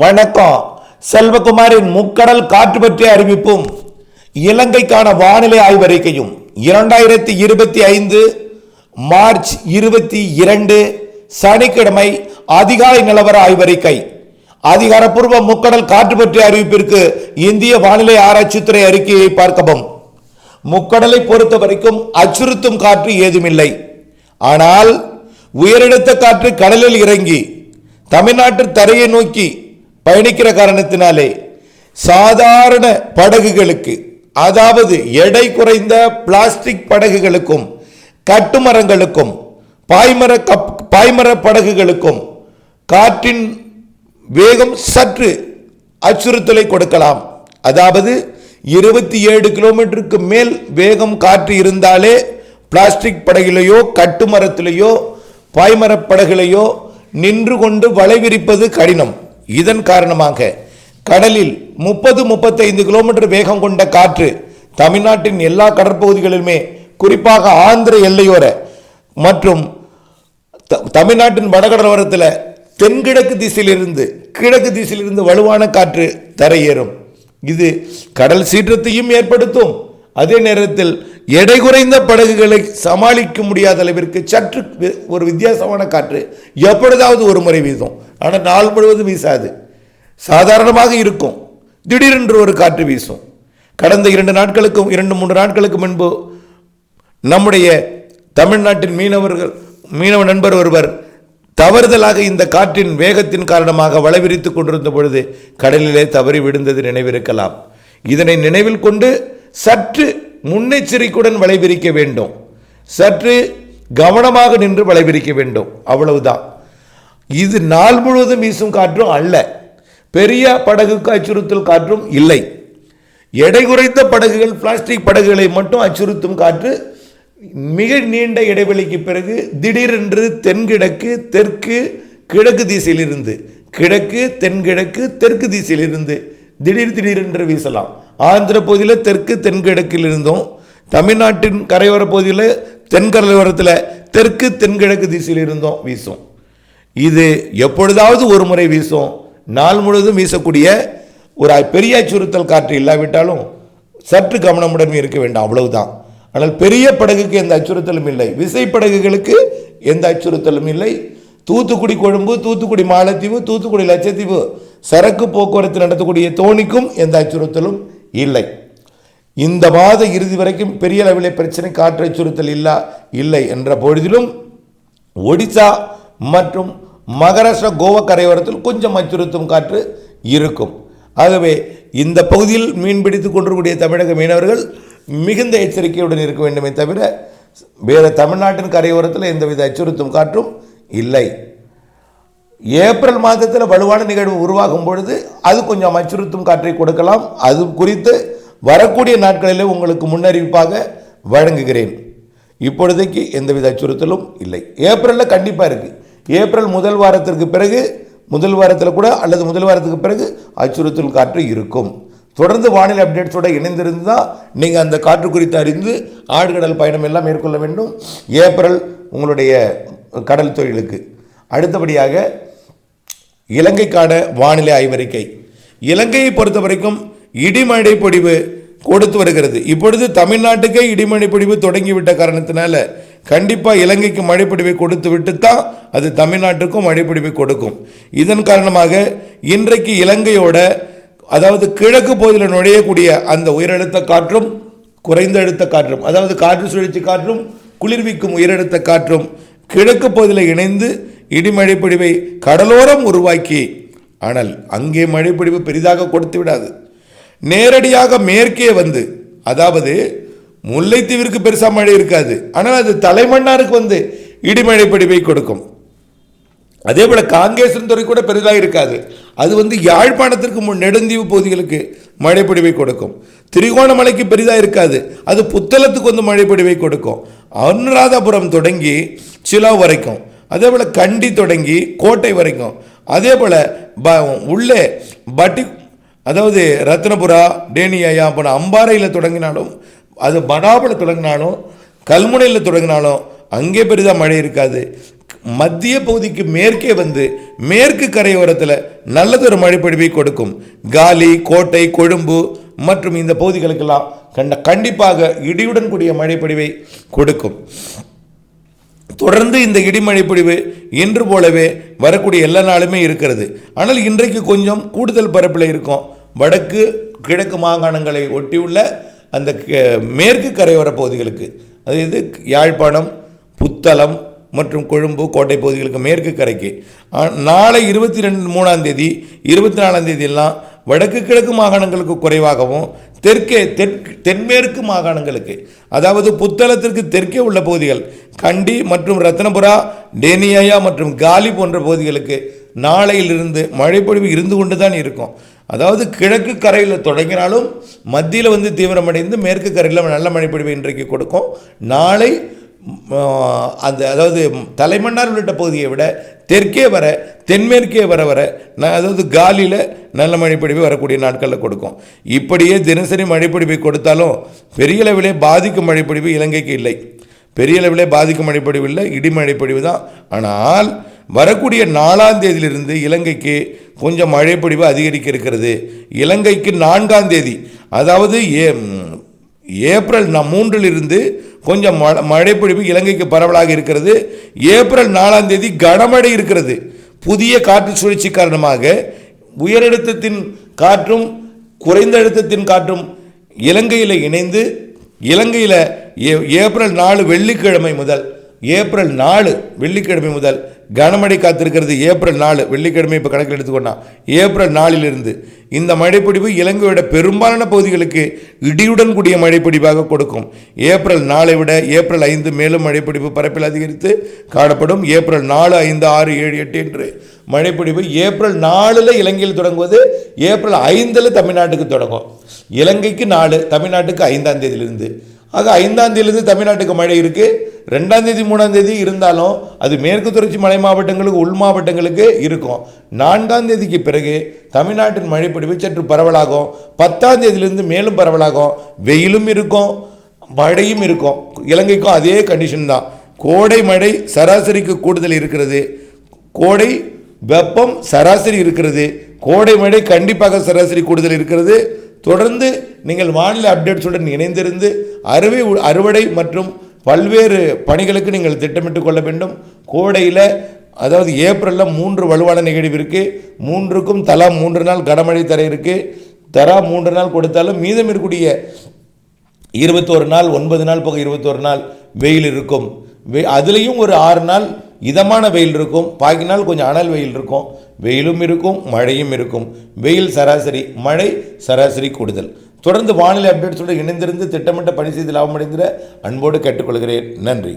வணக்கம். செல்வகுமாரின் முக்கடல் காற்று பற்றிய அறிவிப்பும் இலங்கைக்கான வானிலை ஆய்வறிக்கையும் இரண்டாயிரத்தி இருபத்தி ஐந்து மார்ச் இருபத்தி இரண்டு சனிக்கிழமை அதிகாலை நிலவர ஆய்வறிக்கை. அதிகாரப்பூர்வ முக்கடல் காற்று பற்றிய அறிவிப்பிற்கு இந்திய வானிலை ஆராய்ச்சித்துறை அறிக்கையை பார்க்கவும். முக்கடலை பொறுத்த வரைக்கும் அச்சுறுத்தும் காற்று ஏதுமில்லை. ஆனால் உயரழுத்த காற்று கடலில் இறங்கி தமிழ்நாட்டு தரையை நோக்கி பயணிக்கிற காரணத்தினாலே சாதாரண படகுகளுக்கு அதாவது எடை குறைந்த பிளாஸ்டிக் படகுகளுக்கும் கட்டுமரங்களுக்கும் பாய்மர கப் பாய்மர படகுகளுக்கும் காற்றின் வேகம் சற்று அச்சுறுத்தலை கொடுக்கலாம். அதாவது இருபத்தி ஏழு கிலோமீட்டருக்கு மேல் வேகம் காற்று இருந்தாலே பிளாஸ்டிக் படகிலேயோ கட்டுமரத்திலேயோ பாய்மரப் படகுலையோ நின்று கொண்டு வளைவிரிப்பது கடினம். இதன் காரணமாக கடலில் முப்பது முப்பத்தைந்து கிலோமீட்டர் வேகம் கொண்ட காற்று தமிழ்நாட்டின் எல்லா கடற்பகுதிகளிலுமே குறிப்பாக ஆந்திர எல்லையோர மற்றும் த- தமிழ்நாட்டின் வடகடலோரத்தில் தென்கிழக்கு திசையிலிருந்து கிழக்கு திசையிலிருந்து வலுவான காற்று தரையேறும். இது கடல் சீற்றத்தையும் ஏற்படுத்தும். அதே நேரத்தில் எடை குறைந்த படகுகளை சமாளிக்க முடியாத அளவிற்கு சற்று ஒரு வித்தியாசமான காற்று எப்பொழுதாவது ஒரு முறை வீசும். ஆனால் நாள் முழுவதும் வீசாது. சாதாரணமாக இருக்கும். திடீரென்று ஒரு காற்று வீசும். கடந்த இரண்டு நாட்களுக்கும் இரண்டு மூன்று நாட்களுக்கு முன்பு நம்முடைய தமிழ்நாட்டின் மீனவர்கள் மீனவ நண்பர் ஒருவர் தவறுதலாக இந்த காற்றின் வேகத்தின் காரணமாக வளவிரித்து கொண்டிருந்த பொழுது கடலிலே தவறி விழுந்தது நினைவிருக்கலாம். இதனை நினைவில் கொண்டு சற்று முன்னெச்சரிக்கையுடன் வளைவிரிக்க வேண்டும். சற்று கவனமாக நின்று வளைவிரிக்க வேண்டும். அவ்வளவுதான். இது நாள் முழுவதும் வீசும் காற்றும் அல்ல. பெரிய படகுக்கு அச்சுறுத்தல் காற்றும் இல்லை. எடை குறைந்த படகுகள் பிளாஸ்டிக் படகுகளை மட்டும் அச்சுறுத்தும் காற்று மிக நீண்ட இடைவெளிக்கு பிறகு திடீரென்று தென்கிழக்கு தெற்கு கிழக்கு திசையிலிருந்து கிழக்கு தென்கிழக்கு தெற்கு திசையிலிருந்து திடீர் திடீரென்று வீசலாம். ஆந்திர பகுதியில் தெற்கு தென்கிழக்கில் இருந்தும் தமிழ்நாட்டின் கரையோர பகுதியில் தென்கரையோரத்தில் தெற்கு தென்கிழக்கு திசையில் இருந்தும் வீசும். இது எப்பொழுதாவது ஒரு முறை வீசும். நாள் முழுவதும் வீசக்கூடிய ஒரு பெரிய அச்சுறுத்தல் காற்று இல்லாவிட்டாலும் சற்று கவனமுடன் இருக்க வேண்டாம் அவ்வளவுதான். ஆனால் பெரிய படகுக்கு எந்த அச்சுறுத்தலும் இல்லை. விசை படகுகளுக்கு எந்த அச்சுறுத்தலும் இல்லை. தூத்துக்குடி கொழும்பு தூத்துக்குடி மாலத்தீவு தூத்துக்குடி லட்சத்தீவு சரக்கு போக்குவரத்து நடத்தக்கூடிய தோணிக்கும் எந்த அச்சுறுத்தலும் இல்லை. இந்த மாத இறுதி வரைக்கும் பெரிய அளவிலே பிரச்சனை காற்று அச்சுறுத்தல் இல்லா இல்லை. என்ற பொழுதிலும் ஒடிசா மற்றும் மகாராஷ்டிரா கோவா கரையோரத்தில் கொஞ்சம் அச்சுறுத்தும் காற்று இருக்கும். ஆகவே இந்த பகுதியில் மீன் பிடித்து கொண்டிருக்கூடிய தமிழக மீனவர்கள் மிகுந்த எச்சரிக்கையுடன் இருக்க வேண்டுமே தவிர வேறு தமிழ்நாட்டின் கரையோரத்தில் எந்தவித அச்சுறுத்தும் காற்றும் இல்லை. ஏப்ரல் மாதத்தில் வலுவான நிகழ்வு உருவாகும் பொழுது அது கொஞ்சம் அச்சுறுத்தும் காற்றை கொடுக்கலாம். அது குறித்து வரக்கூடிய நாட்களிலே உங்களுக்கு முன்னறிவிப்பாக வழங்குகிறேன். இப்பொழுதைக்கு எந்தவித அச்சுறுத்தலும் இல்லை. ஏப்ரலில் கண்டிப்பாக இருக்குது ஏப்ரல் முதல் வாரத்திற்கு பிறகு முதல் வாரத்தில் கூட அல்லது முதல் வாரத்துக்கு பிறகு அச்சுறுத்தல் காற்று இருக்கும். தொடர்ந்து வானிலை அப்டேட்ஸோட இணைந்திருந்தால் நீங்கள் அந்த காற்று குறித்து அறிந்து ஆழ்கடல் பயணம் எல்லாம் மேற்கொள்ள வேண்டும். ஏப்ரல் உங்களுடைய கடல் தொழிலுக்கு. அடுத்தபடியாக இலங்கைக்கான வானிலை ஆய்வறிக்கை. இலங்கையை பொறுத்த வரைக்கும் இடிமழை பொடிவு கொடுத்து வருகிறது. இப்பொழுது தமிழ்நாட்டுக்கே இடிமழை பொடிவு தொடங்கிவிட்ட காரணத்தினால கண்டிப்பாக இலங்கைக்கு மழைப்பிடிவை கொடுத்து விட்டு தான் அது தமிழ்நாட்டுக்கும் மழைப்பிடிவை கொடுக்கும். இதன் காரணமாக இன்றைக்கு இலங்கையோட அதாவது கிழக்கு பகுதியில் நுழையக்கூடிய அந்த உயரழுத்த காற்றும் குறைந்த அழுத்த காற்றும் அதாவது காற்று சுழற்சி காற்றும் குளிர்விக்கும் உயரழுத்த காற்றும் கிழக்கு பகுதியில் இணைந்து இடிமழைப்பிடிவை கடலோரம் உருவாக்கி ஆனால் அங்கே மழைப்பிடிவு பெரிதாக கொடுத்து விடாது. நேரடியாக மேற்கே வந்து அதாவது முல்லைத்தீவிற்கு பெருசாக மழை இருக்காது. ஆனால் அது தலைமன்னாருக்கு வந்து இடிமழை பொழிவை கொடுக்கும். அதே போல் காங்கேசன் துறை கூட பெரிதாக இருக்காது. அது வந்து யாழ்ப்பாணத்திற்கு முன் நெடுந்தீவு பகுதிகளுக்கு மழைப்பொடிவை கொடுக்கும். திரிகோணமலைக்கு பெரிதாக இருக்காது. அது புத்தளத்துக்கு வந்து மழைப்பொடிவை கொடுக்கும். அனுராதபுரம் தொடங்கி சிலா வரைக்கும். அதே போல் கண்டி தொடங்கி கோட்டை வரைக்கும். அதே போல் ப உள்ளே பட்டி அதாவது ரத்னபுரா டேனியா போன அம்பாறையில் தொடங்கினாலும் அது படாபில் தொடங்கினாலும் கல்முனையில் தொடங்கினாலும் அங்கே பெரிதாக மழை இருக்காது. மத்திய பகுதிக்கு மேற்கே வந்து மேற்கு கரையோரத்தில் நல்லதொரு மழைப்பொழிவை கொடுக்கும். காலி கோட்டை கொழும்பு மற்றும் இந்த பகுதிகளுக்கெல்லாம் கண்ட கண்டிப்பாக இடியுடன் கூடிய மழைப்பொழிவை கொடுக்கும். தொடர்ந்து இந்த இடிமழை பொழிவு இன்று போலவே வரக்கூடிய எல்லா நாளுமே இருக்கிறது. ஆனால் இன்றைக்கு கொஞ்சம் கூடுதல் பரப்பில் இருக்கும். வடக்கு கிழக்கு மாகாணங்களை ஒட்டியுள்ள அந்த மேற்கு கரையோர பகுதிகளுக்கு அதாவது யாழ்ப்பாணம் புத்தளம் மற்றும் கொழும்பு கோட்டை பகுதிகளுக்கு மேற்கு கரைக்கு. ஆ- நாளை இருபத்தி ரெண்டு மூணாம் தேதி இருபத்தி நாலாம் தேதியெல்லாம் வடக்கு கிழக்கு மாகாணங்களுக்கு குறைவாகவும் தெற்கே தெற்கு தென்மேற்கு மாகாணங்களுக்கு அதாவது புத்தளத்திற்கு தெற்கே உள்ள பகுதிகள் கண்டி மற்றும் ரத்னபுரா டேனியாயா மற்றும் காலி போன்ற பகுதிகளுக்கு நாளையிலிருந்து மழைப்பொழிவு இருந்து கொண்டு தான் இருக்கும். அதாவது கிழக்கு கரையில் தொடங்கினாலும் மத்தியில் வந்து தீவிரமடைந்து மேற்கு கரையில் நல்ல மழைப்பொழிவு இன்றைக்கு கொடுக்கும். நாளை அந்த அதாவது தலைமன்னார் உள்ளிட்ட பகுதியை விட தெற்கே வர தென்மேற்கே வர வர நான் அதாவது காலியில் நல்ல மழைப்பொழிவு வரக்கூடிய நாட்களில் கொடுக்கும். இப்படியே தினசரி மழைப்பொழிவை கொடுத்தாலும் பெரிய அளவிலே பாதிக்கும் மழைப்பொழிவு இலங்கைக்கு இல்லை. பெரிய அளவிலே பாதிக்கும் மழைப்பொழிவு இல்லை இடிமழைப்பொழிவு தான் ஆனால் வரக்கூடிய நாலாம் தேதியிலிருந்து இலங்கைக்கு கொஞ்சம் மழைப்பொழிவு அதிகரிக்க இருக்கிறது. இலங்கைக்கு நான்காம் தேதி அதாவது ஏ ஏப்ரல் ந- மூன்றிலிருந்து கொஞ்சம் மழை மழைப்பொழிவு இலங்கைக்கு பரவலாக இருக்கிறது. ஏப்ரல் நாலாம் தேதி கனமழை இருக்கிறது. புதிய காற்று சுழற்சி காரணமாக உயரழுத்தத்தின் காற்றும் குறைந்த அழுத்தத்தின் காற்றும் இலங்கையில் இணைந்து இலங்கையில் ஏப்ரல் நாலு வெள்ளிக்கிழமை முதல் ஏப்ரல் நாலு வெள்ளிக்கிழமை முதல் கனமழை காத்திருக்கிறது ஏப்ரல் நாலு வெள்ளிக்கிழமை இப்போ கணக்கில் எடுத்துக்கொண்டா ஏப்ரல் நாலிலிருந்து இந்த மழைப்பிடிவு இலங்கையோட பெரும்பாலான பகுதிகளுக்கு இடியுடன் கூடிய மழைப்பிடிவாக கொடுக்கும். ஏப்ரல் நாளை விட ஏப்ரல் ஐந்து மேலும் மழைப்பொடிவு பரப்பில் அதிகரித்து காணப்படும். ஏப்ரல் நாலு ஐந்து ஆறு ஏழு எட்டு என்று மழைப்பொடிவு ஏப்ரல் நாலில் இலங்கையில் தொடங்குவது ஏப்ரல் ஐந்தில் தமிழ்நாட்டுக்கு தொடங்கும். இலங்கைக்கு நாலு தமிழ்நாட்டுக்கு ஐந்தாம் தேதியிலிருந்து. ஆக ஐந்தாம் தேதியிலிருந்து தமிழ்நாட்டுக்கு மழை இருக்குது ரெண்டாம் தேதி மூணாம் தேதி இருந்தாலும் அது மேற்கு தொடர்ச்சி மலை மாவட்டங்களுக்கு உள் மாவட்டங்களுக்கு இருக்கும். நான்காம் தேதிக்கு பிறகு தமிழ்நாட்டின் மழைப்பொழிவு சற்று பரவலாகும். பத்தாம் தேதியிலிருந்து மேலும் பரவலாகும். வெயிலும் இருக்கும் மழையும் இருக்கும். இலங்கைக்கும் அதே கண்டிஷன் தான். கோடை மழை சராசரிக்கு கூடுதல் இருக்கிறது. கோடை வெப்பம் சராசரி இருக்கிறது. கோடை மழை கண்டிப்பாக சராசரி கூடுதல் இருக்கிறது. தொடர்ந்து நீங்கள் வானிலை அப்டேட்ஸுடன் இணைந்திருந்து அறுவை அறுவடை மற்றும் பல்வேறு பணிகளுக்கு நீங்கள் திட்டமிட்டு கொள்ள வேண்டும். கோடையில் அதாவது ஏப்ரலில் மூன்று வலுவான நிகழ்வு இருக்குது மூன்றுக்கும் தலா மூன்று நாள் கனமழை தர இருக்குது தரா மூன்று நாள் கொடுத்தாலும் மீதம் இருக்கக்கூடிய இருபத்தோரு நாள் ஒன்பது நாள் போக இருபத்தோரு நாள் வெயில் இருக்கும். வெ அதுலேயும் ஒரு ஆறு நாள் இதமான வெயில் இருக்கும். பாக்கி நாள் கொஞ்சம் அனல் வெயில் இருக்கும். வெயிலும் இருக்கும் மழையும் இருக்கும். வெயில் சராசரி மழை சராசரி கூடுதல். தொடர்ந்து வானிலை அப்டேட்ஸோடு இணைந்திருந்து திட்டமிட்ட பணி செய்து லாபமடைந்திட அன்போடு கேட்டுக்கொள்கிறேன். நன்றி.